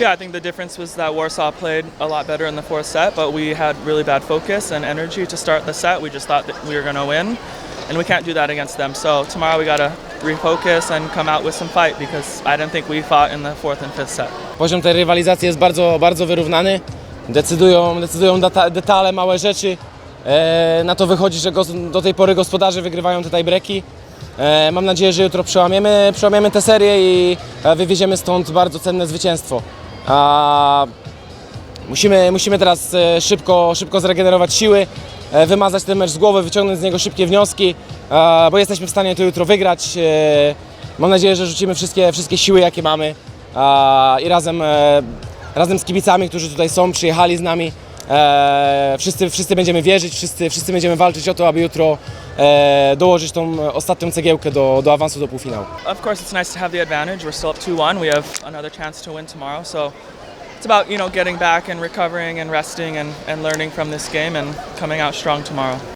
Yeah, I think the difference was that Warsaw played a lot better in the fourth set, but we had really bad focus and energy to start the set. We just thought that we were going to win, and we can't do that against them. So tomorrow we got to refocus and come out with some fight because I didn't think we fought in the fourth and fifth set. Poziom tej rywalizacji jest bardzo, bardzo wyrównany. Decydują, decydują detale, małe rzeczy. E, na to wychodzi, że gos- do tej pory gospodarze wygrywają te tiebreaki. E, mam nadzieję, że jutro przełamiemy, przełamiemy tę serię i e, wywieziemy stąd bardzo cenne zwycięstwo. A, musimy, musimy teraz e, szybko, szybko zregenerować siły, e, wymazać ten mecz z głowy, wyciągnąć z niego szybkie wnioski, e, bo jesteśmy w stanie to jutro wygrać. Mam nadzieję, że rzucimy wszystkie, wszystkie siły, jakie mamy i razem, razem z kibicami, którzy tutaj są, przyjechali z nami. Wszyscy, wszyscy będziemy wierzyć, wszyscy, wszyscy będziemy walczyć o to, aby jutro e, dołożyć tą ostatnią cegiełkę do, do awansu do półfinału. Of course, it's nice to have the advantage. We're still up 2-1. We have another chance to win tomorrow. So it's about, you know, getting back and recovering and resting and, and learning from this game and coming out strong tomorrow.